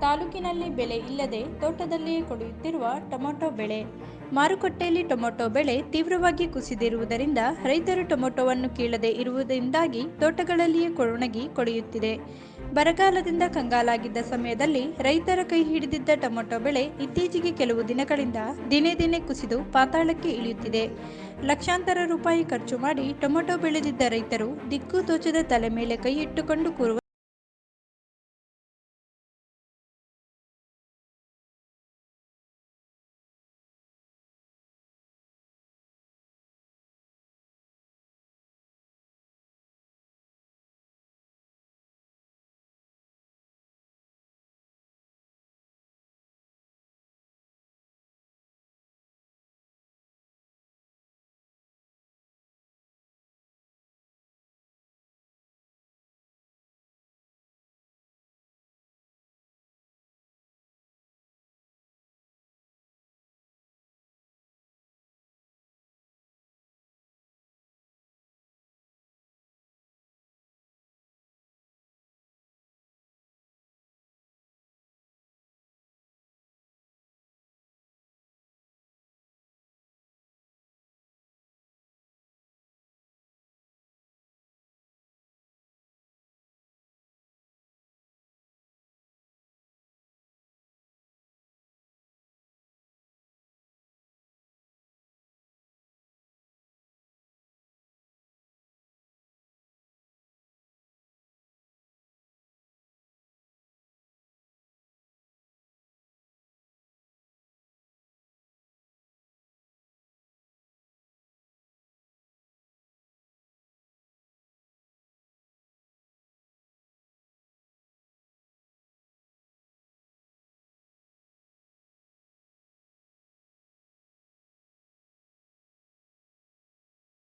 ತಾಲೂಕಿನಲ್ಲಿ ಬೆಲೆ ಇಲ್ಲದೆ ತೋಟದಲ್ಲಿಯೇ ಕೊಡೆಯುತ್ತಿರುವ ಟೊಮೆಟೊ ಬೆಳೆ. ಮಾರುಕಟ್ಟೆಯಲ್ಲಿ ಟೊಮೆಟೊ ಬೆಳೆ ತೀವ್ರವಾಗಿ ಕುಸಿದಿರುವುದರಿಂದ ರೈತರು ಟೊಮೆಟೊವನ್ನು ಕೀಳದೆ ಇರುವುದರಿಂದಾಗಿ ತೋಟಗಳಲ್ಲಿಯೇ ಕೊಣಗಿ ಕೊಡೆಯುತ್ತಿದೆ ಬರಗಾಲದಿಂದ ಕಂಗಾಲಾಗಿದ್ದ ಸಮಯದಲ್ಲಿ ರೈತರ ಕೈ ಹಿಡಿದಿದ್ದ ಟೊಮೆಟೊ ಬೆಳೆ ಇತ್ತೀಚೆಗೆ ಕೆಲವು ದಿನಗಳಿಂದ ದಿನೇ ದಿನೇ ಕುಸಿದು ಪಾತಾಳಕ್ಕೆ ಇಳಿಯುತ್ತಿದೆ. ಲಕ್ಷಾಂತರ ರೂಪಾಯಿ ಖರ್ಚು ಮಾಡಿ ಟೊಮೆಟೊ ಬೆಳೆದಿದ್ದ ರೈತರು ದಿಕ್ಕು ತೋಚದ ತಲೆ ಮೇಲೆ ಕೈ ಇಟ್ಟುಕೊಂಡು ಕೂರುವ